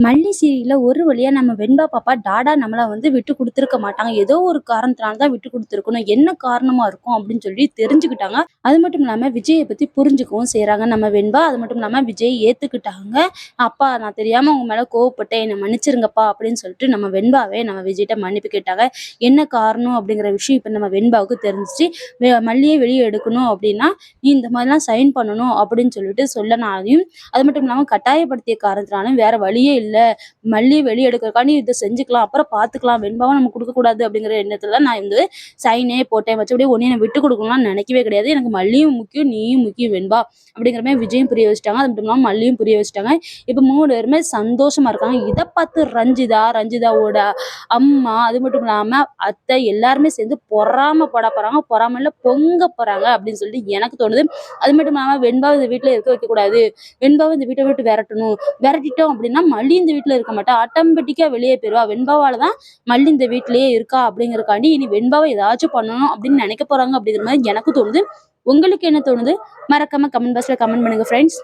மல்லி சீரியல்ல ஒரு வழியா நம்ம வெண்பா பாப்பா டாடா நம்மள வந்து விட்டு கொடுத்துருக்க மாட்டாங்க. ஏதோ ஒரு காரணத்தினால தான் விட்டு கொடுத்துருக்கணும். என்ன காரணமா இருக்கும் அப்படின்னு சொல்லி தெரிஞ்சுக்கிட்டாங்க. அது மட்டும் இல்லாம விஜயை பத்தி புரிஞ்சுக்கவும் செய்கிறாங்க நம்ம வெண்பா அது மட்டும் இல்லாம விஜய் ஏத்துக்கிட்டாங்க. அப்பா நான் தெரியாம உங்க மேல கோவப்பட்டேன். என்னை மன்னிச்சிருங்கப்பா அப்படின்னு சொல்லிட்டு நம்ம வெண்பாவே நம்ம விஜய்கிட்ட மன்னிப்பு கேட்டாங்க. என்ன காரணம் அப்படிங்கிற விஷயம் இப்ப நம்ம வெண்பாவுக்கு தெரிஞ்சிச்சு. வெ- மல்லியை வெளியே எடுக்கணும் அப்படின்னா நீ இந்த மாதிரிலாம் சைன் பண்ணணும் அப்படின்னு சொல்லிட்டு சொல்லனாலையும் அது மட்டும் இல்லாம கட்டாயப்படுத்திய காரணத்தினாலும் வேற வழியே இல்லை மல்லி வெளியே எடுக்கிறக்காண்டி இதை செஞ்சுக்கலாம் அப்புறம் பார்த்துக்கலாம் வெண்பாவும் நம்ம கொடுக்கக்கூடாது அப்படிங்கிற எண்ணத்தில் தான் நான் வந்து சைனே போட்டேன். மற்றபடி ஒன்றையும் நான் விட்டு கொடுக்கணும்லாம் நினைக்கவே கிடையாது. எனக்கு மல்லியும் முக்கியம் நீயும் முக்கியம் வெண்பா அப்படிங்கிற மாதிரி விஜயும் புரிய வச்சுட்டாங்க. அது மட்டும் இல்லாமல் மல்லியும் புரிய வச்சுட்டாங்க. இப்போ மூணு பேருமே சந்தோஷமா இருக்காங்க. இதை பார்த்து ரஞ்சிதா ரஞ்சிதாவோட அம்மா அது மட்டும் இல்லாம அத்தை எல்லாருமே சேர்ந்து பொறாமப்பட போறாங்க. பொறாமல பொங்க போறாங்க அப்படின்னு சொல்லிட்டு எனக்கு தோணுது. அது மட்டும் இல்லாம வெண்பாவை இந்த வீட்டில் இருக்க வைக்கக்கூடாது வெண்பாவை இந்த வீட்டை விட்டு விரட்டணும். விரட்டிட்டோம் அப்படின்னா மல்லி இந்த வீட்டில் இருக்க மாட்டா. ஆட்டோமேட்டிக்காக வெளியே போயிடுவா வெண்பாவால் தான் மல்லி இந்த வீட்டிலேயே இருக்கா அப்படிங்கிறக்காண்டி இனி வெண்பாவை ஏதாச்சும் பண்ணணும் அப்படின்னு நினைக்க போறாங்க அப்படிங்கிற மாதிரி எனக்கு தோணுது. உங்களுக்கு என்ன தோணுது? மறக்காம கமெண்ட் பாக்ஸில் கமெண்ட் பண்ணுங்க ஃப்ரெண்ட்ஸ்